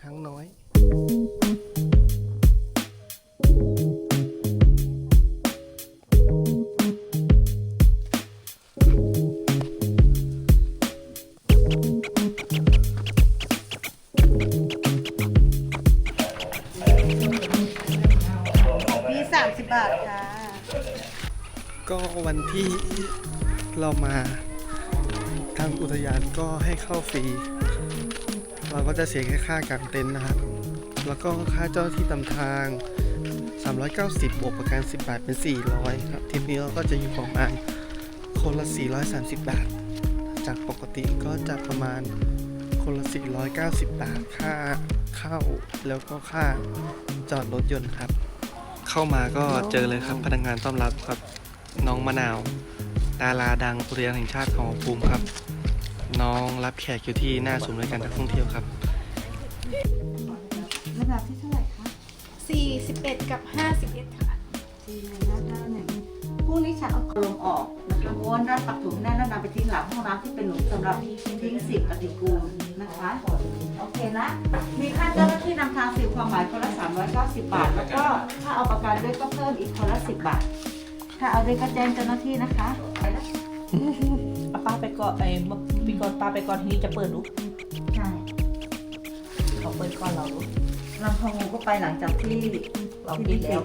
ช้า จะเสียแค่ค่ากางเต็นท์นะครับ แล้วก็ค่าเจ้าที่ตำทาง 390 บวกประกัน 10 บาทเป็น 400 ครับทริปนี้เราก็จะอยู่ประมาณคนละ 430 บาท จากปกติก็จะประมาณคนละ 490 บาท ค่าเข้าแล้วก็ค่าจอดรถยนต์ครับ เข้ามาก็เจอเลยครับพนักงานต้อนรับครับน้องมะนาว ดาราดังอุทยนแห่งชาติของภูมิครับ น้องรับแขกอยู่ที่หน้าศูนย์บริการนักท่องเที่ยวครับ 41 กับ 51 ค่ะ สี่หนึ่งห้าเก้าหนึ่งพรุ่งนี้ฉันเอาลมออกนะคะม้วนด้านปักถุงแน่นแล้วนำไปทิ้งหลังห้องน้ำที่เป็นหลุมสำหรับทิ้งสิ่งปฏิกูลนะคะ โอเคนะ มีค่าเจ้าหน้าที่นำทางสิบความหมายคนละ390 บาท แล้วก็ถ้าเอาประกันด้วยก็เพิ่มอีกคนละ10 บาท ถ้าเอาด้วยก็แจ้งเจ้าหน้าที่นะคะไปแล้วเอาป้าไปก่อนไอ้เมื่อปีก่อนป้าไปก่อนทีนี้จะเปิดดูใช่เขาเปิดก่อนเราดู ลำพองงูก็ไปหลังจากที่เราปิดแล้ว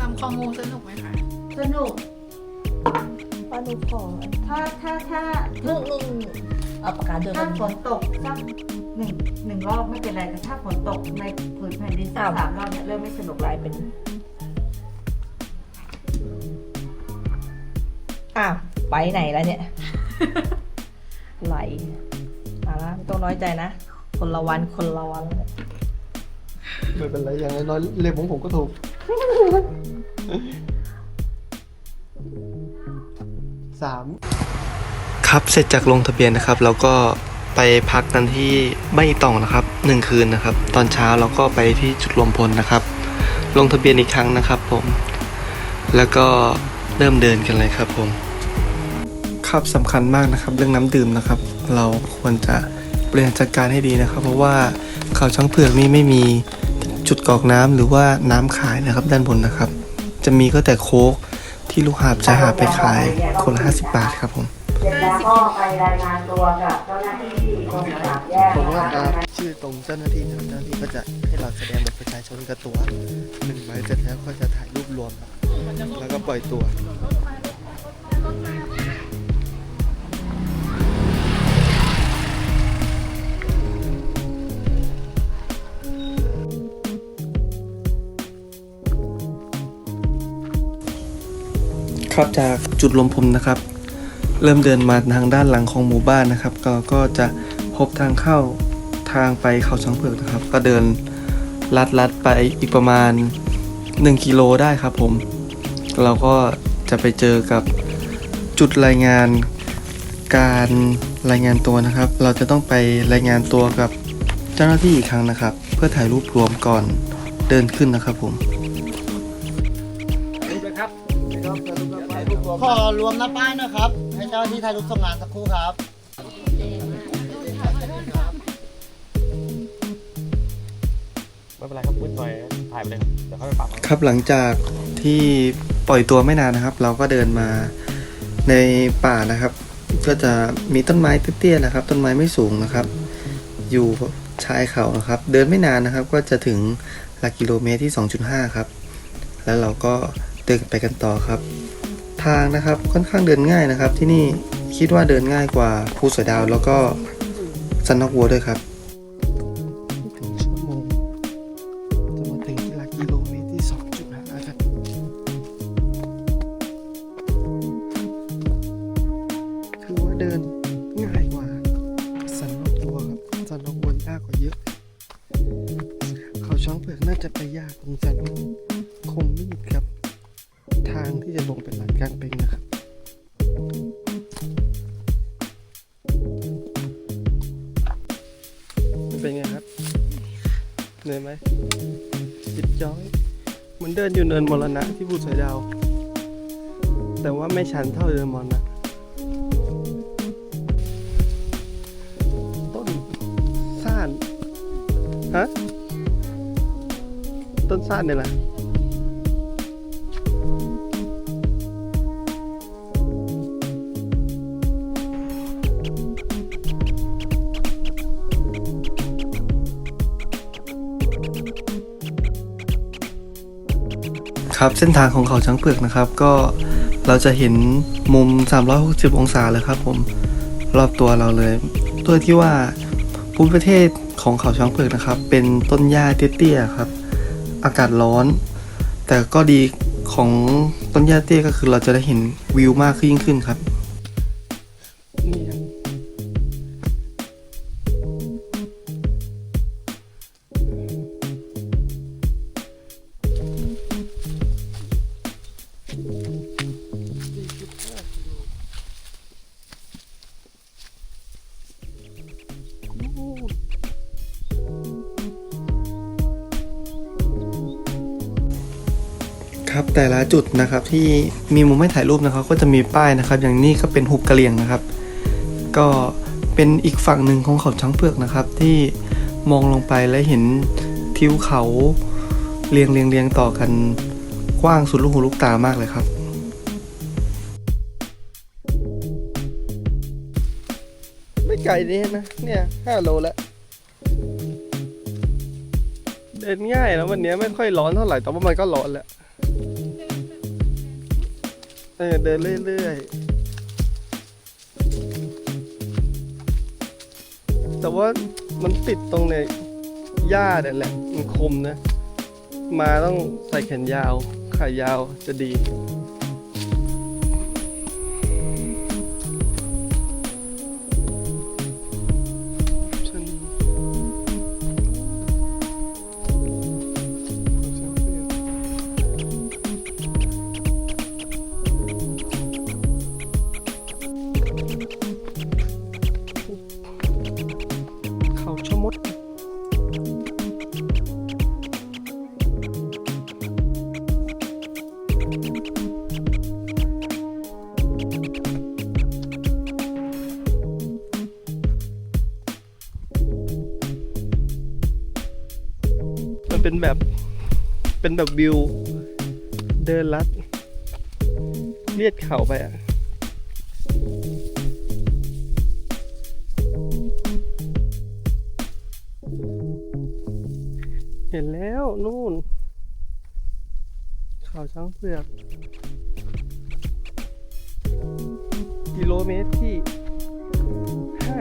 ลำคองูสนุกไหมคะ สนุกป้าดูขอถ้าถ้าถ้าหนึ่งหนึ่งเอาปากกาเดินถ้าฝนตกสักหนึ่งหนึ่งรอบไม่เป็นไรแต่ถ้าฝนตกในผืนแผ่นดินสักสามรอบเนี่ยเริ่มไม่สนุกกลายเป็นอ้าวไปไหนแล้วเนี่ย ไหลมาละไม่ต้องน้อยใจนะ คนละวันคนละวันแล้วเนี่ย ไม่เป็นไรอย่างน้อยๆเลขของผมก็ถูก สาม ครับเสร็จจากลงทะเบียนนะครับเราก็ไปพักกันที่ไม่ต่องนะครับหนึ่งคืนนะครับ ตอนเช้าเราก็ไปที่จุดรวมพลนะครับ ลงทะเบียนอีกครั้งนะครับ ผม แล้วก็เริ่มเดินกันเลยครับ ผม ครับสำคัญมากนะครับ เรื่องน้ำดื่มนะครับ เราควรจะบริหารจัดการให้ดีนะครับ เพราะว่าเขาช้างเผือกนี่ไม่มี จุดกรอกน้ำหรือว่าน้ำขายนะครับ ด้านบนนะครับ จะมีก็แต่โค้กที่ลูกหาบจะหาไปขายคนละ50บาทครับผมก็ไปรายงานตัวกับเจ้าหน้าที่กรมสามแยกผมว่าชื่อตรงเจ้าหน้าที่เจ้าหน้าที่ก็จะให้เราแสดงบัตรประชาชนกับตัวหนึ่งใบเสร็จแล้วก็จะถ่ายรูปรวมครับแล้วก็ปล่อยตัว ครับจากจุดลมพมนะครับ เริ่มเดินมาทางด้านหลังของหมู่บ้านนะครับ ก็ก็จะพบทางเข้าทางไปเขาช้างเผือกนะครับ ก็เดินลัดลัดไปอีกประมาณ 1 กิโลได้ครับผม เราก็จะไปเจอกับจุดรายงานการรายงานตัวนะครับ เราจะต้องไปรายงานตัวกับเจ้าหน้าที่อีกครั้งนะครับ เพื่อถ่ายรูปรวมก่อนเดินขึ้นนะครับผม ขอรวมหน้าป้ายนะครับ ให้เจ้าหน้าที่ไทยรูปส่งงานสักครู่ครับ ไม่เป็นไรครับพูดหน่อยถ่ายไปเลยเดี๋ยวเขาไปปรับเอาครับหลังจากที่ปล่อยตัวไม่นานนะครับ เราก็เดินมาในป่านะครับ ก็จะมีต้นไม้เตี้ยๆนะครับ ต้นไม้ไม่สูงนะครับ อยู่ชายเขานะครับ เดินไม่นานนะครับ ก็จะถึงหลักกิโลเมตรที่ 2.5 ครับ แล้วเราก็เดินไปกันต่อครับ ทางนะครับค่อนข้างเดินง่ายนะครับ ที่นี่คิดว่าเดินง่ายกว่าภูสอยดาวแล้วก็ซันนอกวัวด้วยครับชั่วโมงจะมาถึงที่หลักกิโลเมตรที่2.5ครับถือว่าเดินง่ายกว่าสันนกวัวครับสันนกวัวยากกว่าเยอะเขาช้างเผือกน่าจะไปยากตรงสันนกคมมีดครับ ทางที่จะลงเป็นหลังกลางเป็งนะครับเป็นไงครับเหนื่อยไหมจิบจ้อยเหมือนเดินอยู่เนินมรณะที่ภูสอยดาว แต่ว่าไม่ชันเท่าเดินมรณะต้นซ่านฮะต้นซ่านเนี่ย นะครับ เส้นทางของเขาช้างเผือกนะครับ ก็เราจะเห็นมุม 360 องศาเลยครับผมรอบตัวเราเลยด้วยที่ว่าภูมิประเทศของเขาช้างเผือกนะครับ เป็นต้นหญ้าเตี้ยๆครับ อากาศร้อน แต่ก็ดีของต้นหญ้าเตี้ยก็คือเราจะได้เห็นวิวมากขึ้นยิ่งขึ้นครับ แต่ละจุดนะครับที่มีมุมให้ถ่ายรูปนะครับ ก็จะมีป้ายนะครับ อย่างนี้ก็เป็นหุบกระเลียงนะครับ ก็เป็นอีกฝั่งหนึ่งของเขาช้างเผือกนะครับ ที่มองลงไปและเห็นทิวเขาเรียงเรียงเรียงต่อกันกว้างสุดลูกหูลูกตามากเลยครับไม่ไกลนี่นะเนี่ยห้าโลแล้วเดินง่ายแล้ววันนี้ไม่ค่อยร้อนเท่าไหร่แต่ว่ามันก็ร้อนแหละ เออเดินเรื่อยๆ แต่ว่ามันติดตรงในหญ้าเนี่ยแหละ มันคมนะ มาต้องใส่แขนยาว ขายาวจะดี เป็นแบบ เป็นแบบวิว เดินลัด เลียดเข่าไปอะเห็นแล้วนู่นเขาช้างเผือก กิโลเมตรที่ห้า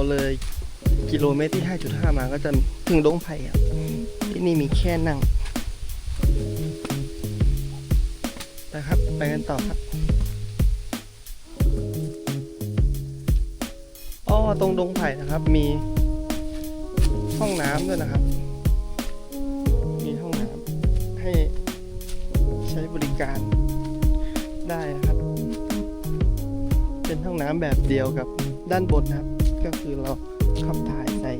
เราเลยกิโลเมตรที่ 5.5 มาก็จะถึงดงไผ่อะที่นี่มีแค่นั่งนะครับ ไปกันต่อครับอ้อตรงดงไผ่นะครับ มีห้องน้ำด้วยนะครับ มีห้องน้ำให้ใช้บริการได้นะครับ เป็นห้องน้ำแบบเดียวกับด้านบนนะครับ คือเราขับถ่ายใส่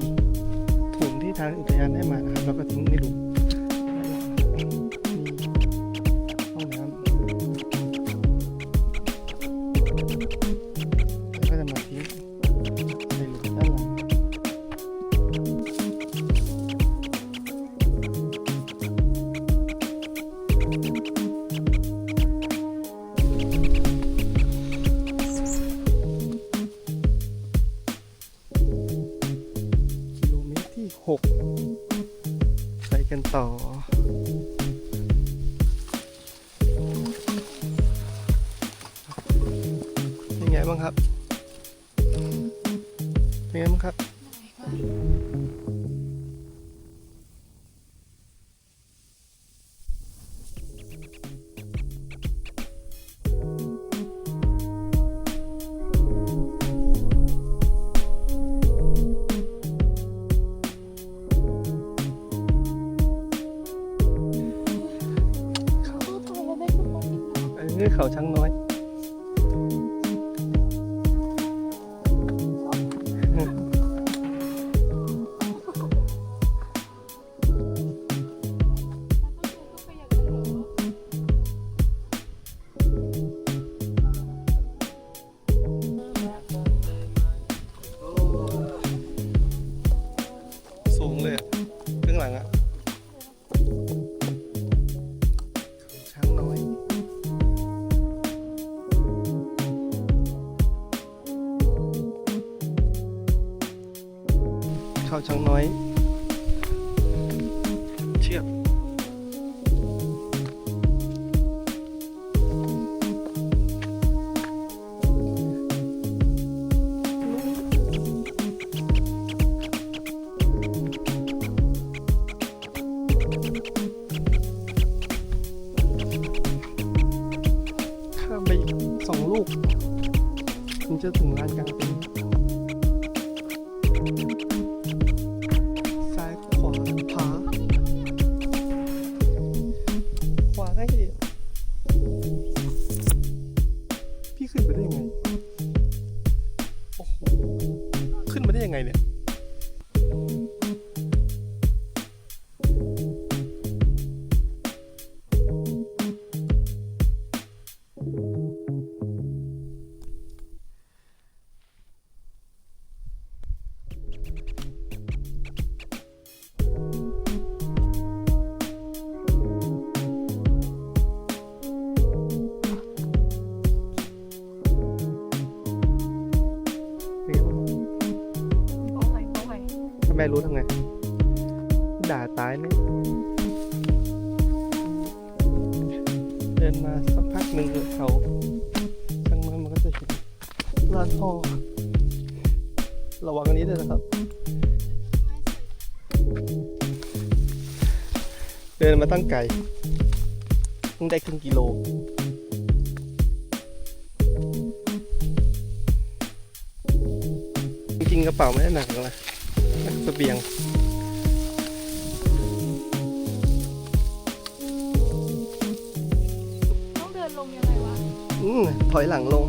ถุงที่ทางอุทยานให้มานะครับแล้วก็ทิ้งในหลุม ไงบ้างครับ ถึ รู้ทำไง ด่าตายเนี่ยเดินมาสักพักหนึ่งเขาช่างมันมันก็จะเห็นลานพ่อระวังอันนี้ด้วยนะครับ เดินมาตั้งไกลต้องได้ครึ่งกิโลจริงกระเป๋าไม่ได้หนักหรอกนะ เสบียงต้องเดินลงยังไงวะอืมถอยหลังลง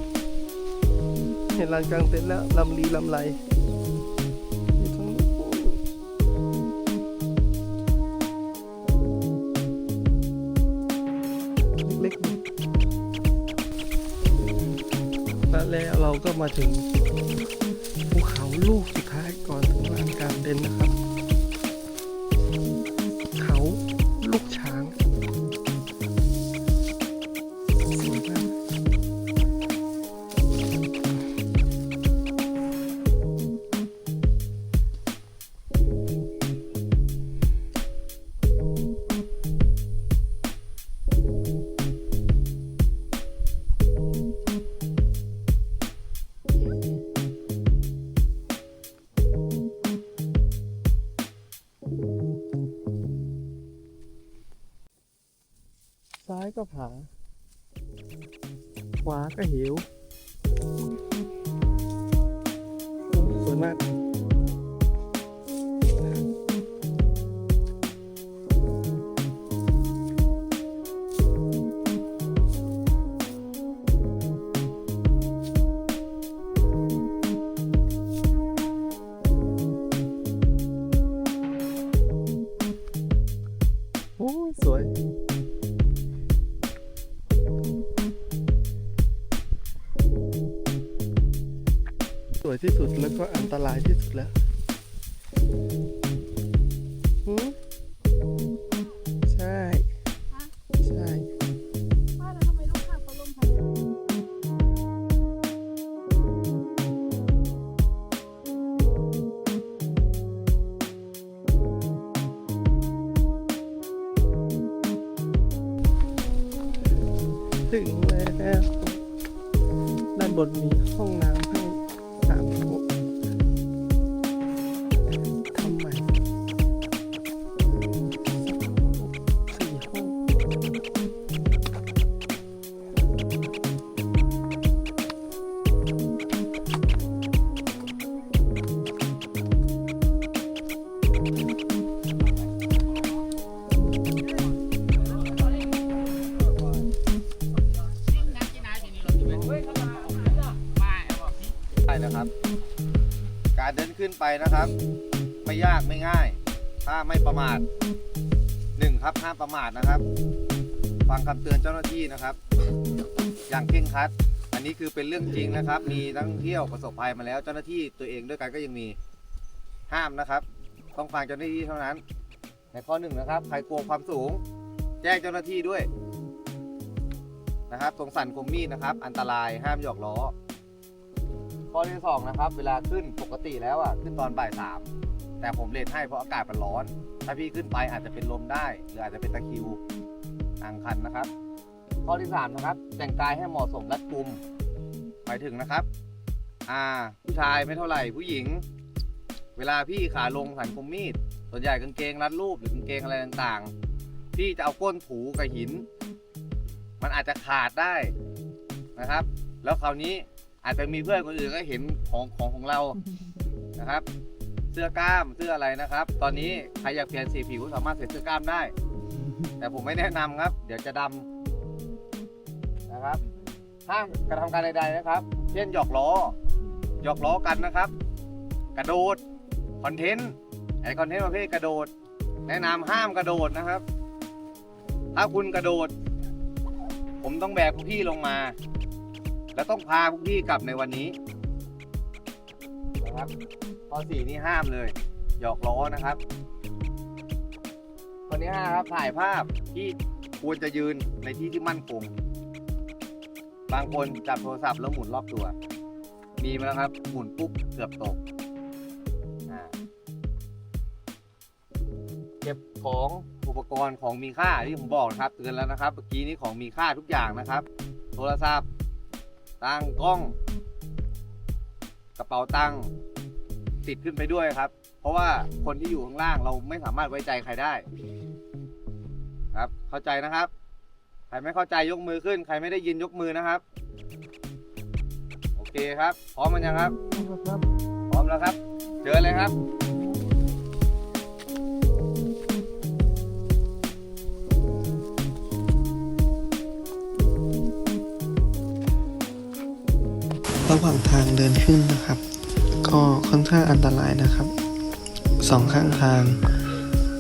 เห็นลานกลางเต็นท์แล้วลำลีลำไรอยู่ตรงนู้นเล็กๆนี่และแล้วเราก็มาถึง ภูเขาลูกสุดท้ายก่อนถึงลานกลางเด่นนะครับายก็ผา ขวาก็หิวโอ้สวยมาก วยที่สุดแล้วก็อันตรายที่สุดแล้ว นขึ้นไปนะครับ ไม่ยากไม่ง่าย ถ้าไม่ประมาทหนึ่งครับห้ามประมาทนะครับ ฟังคำเตือนเจ้าหน้าที่นะครับ อย่างเคร่งครัด อันนี้คือเป็นเรื่องจริงนะครับ มีนักท่องเที่ยวประสบภัยมาแล้ว เจ้าหน้าที่ตัวเองด้วยกันก็ยังมีห้ามนะครับ ต้องฟังเจ้าหน้าที่เท่านั้น ในข้อหนึ่งนะครับใครกลัวความสูง แจ้งเจ้าหน้าที่ด้วยนะครับตรงสันคมมีดนะครับ อันตรายห้ามหยอกล้อ ข้อที่สองนะครับ เวลาขึ้นปกติแล้วอะขึ้นตอนบ่ายสามแต่ผมเลทให้เพราะอากาศมันร้อน ถ้าพี่ขึ้นไปอาจจะเป็นลมได้ หรืออาจจะเป็นตะคริวทางคันนะครับ ข้อที่สามนะครับ แต่งกายให้เหมาะสมรัดกุมหมายถึงนะครับ อ่า ผู้ชายไม่เท่าไหร่ผู้หญิง เวลาพี่ขาลงสันคมมีดส่วนใหญ่กางเกงรัดรูปหรือกางเกงอะไรต่างๆ พี่จะเอาก้นถูกับหิน มันอาจจะขาดได้นะครับ แล้วคราวนี้ อาจจะมีเพื่อนคนอื่นก็เห็นของของของเรานะครับ เสื้อกล้ามเสื้ออะไรนะครับ ตอนนี้ใครอยากเปลี่ยนสีผิวสามารถใส่เสื้อกล้ามได้ แต่ผมไม่แนะนำครับ เดี๋ยวจะดำนะครับห้ามกระทำการใดๆนะครับ เช่นหยอกล้อหยอกล้อกันนะครับ กระโดดคอนเทนต์ไอคอนเทนต์ประเภทกระโดด แนะนำห้ามกระโดดนะครับ ถ้าคุณกระโดด ผมต้องแบกพวกพี่ลงมา แล้วต้องพาพวกพี่กลับในวันนี้นะครับข้อสี่นี่ห้ามเลย หยอกล้อนะครับข้อที่ห้าครับถ่ายภาพที่ควรจะยืนในที่ที่มั่นคงบางคนจับโทรศัพท์แล้วหมุนรอบตัว มีมาแล้วครับ หมุนปุ๊บเกือบตกเก็บของอุปกรณ์ของมีค่าที่ผมบอกนะครับเตือนแล้วนะครับ เมื่อกี้นี้ของมีค่าทุกอย่างนะครับ โทรศัพท์ ตั้งกล้อง กระเป๋าตังค์ติดขึ้นไปด้วยครับ เพราะว่าคนที่อยู่ข้างล่างเราไม่สามารถไว้ใจใครได้ ครับ เข้าใจนะครับ ใครไม่เข้าใจยกมือขึ้น ใครไม่ได้ยินยกมือนะครับ โอเคครับ พร้อมมันยังครับ พร้อมแล้วครับ เจอเลยครับ ระหว่างทางเดินขึ้นนะครับ ก็ค่อนข้างอันตรายนะครับสองข้างทาง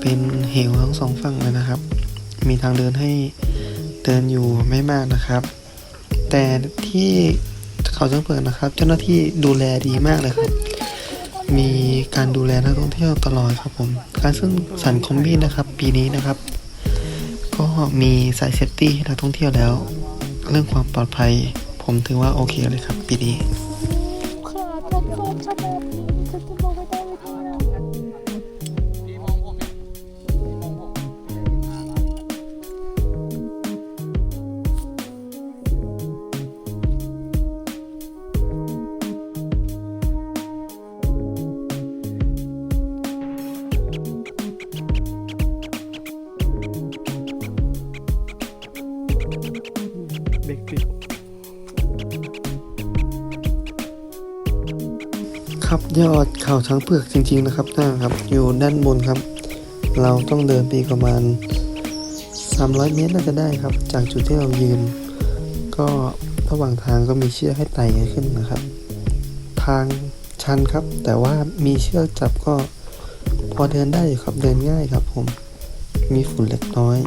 เป็นเหวทั้งสองฝั่งเลยนะครับ มีทางเดินให้เดินอยู่ไม่มากนะครับ แต่ที่เขาจังเปิดนะครับ เจ้าหน้าที่ดูแลดีมากเลยครับ มีการดูแลนักท่องเที่ยวตลอดครับผม การซึ่งสันคอมบี้นะครับ ปีนี้นะครับ ก็มีสายเซฟตี้ให้นักท่องเที่ยวแล้ว เรื่องความปลอดภัย ผมถือว่าโอเคเลยครับปีนี้ ครับยอดเขาช้างเผือกจริง ๆนะครับนะครับ อยู่ด้านบนครับ เราต้องเดินไปประมาณ 300 เมตรน่าจะได้ครับ จากจุดที่เรายืน ก็ระหว่างทางก็มีเชือกให้ไต่ขึ้นนะครับ ทางชันครับ แต่ว่ามีเชือกจับก็พอเดินได้อยู่ครับเดินง่ายครับ ผม มีฝุ่นเล็กน้อย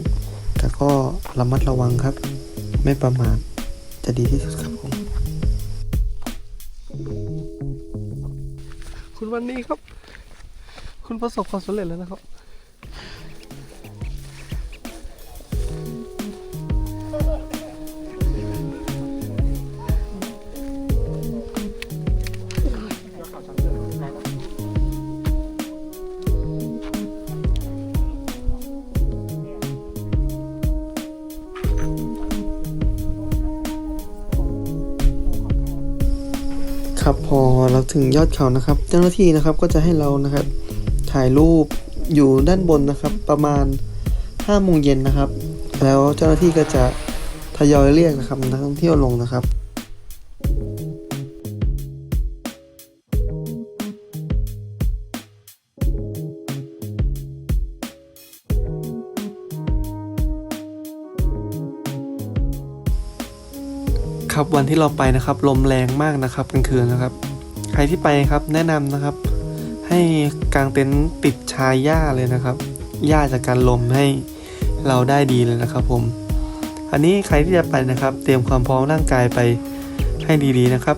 แต่ก็ระมัดระวังครับ ไม่ประมาทจะดีที่สุดครับผม คุณประสบความสำเร็จแล้วนะครับ ครับพอเราถึงยอดเขานะครับ เจ้าหน้าที่นะครับก็จะให้เรานะครับ ถ่ายรูปอยู่ด้านบนนะครับ ประมาณ5โมงเย็นนะครับ แล้วเจ้าหน้าที่ก็จะทยอยเรียกนะครับนักท่องเที่ยวลงนะครับครับวันที่เราไปนะครับลมแรงมากนะครับกลางคืนนะครับ ใครที่ไปครับแนะนำนะครับ ให้กางเต็นท์ติดชายหญ้าเลยนะครับหญ้าจากการลมให้เราได้ดีเลยนะครับผม อันนี้ใครที่จะไปนะครับ เตรียมความพร้อมร่างกายไปให้ดีๆนะครับ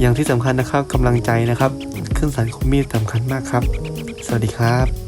อย่างที่สำคัญนะครับกำลังใจนะครับ เครื่องสันคมมีดสำคัญมากครับ สวัสดีครับ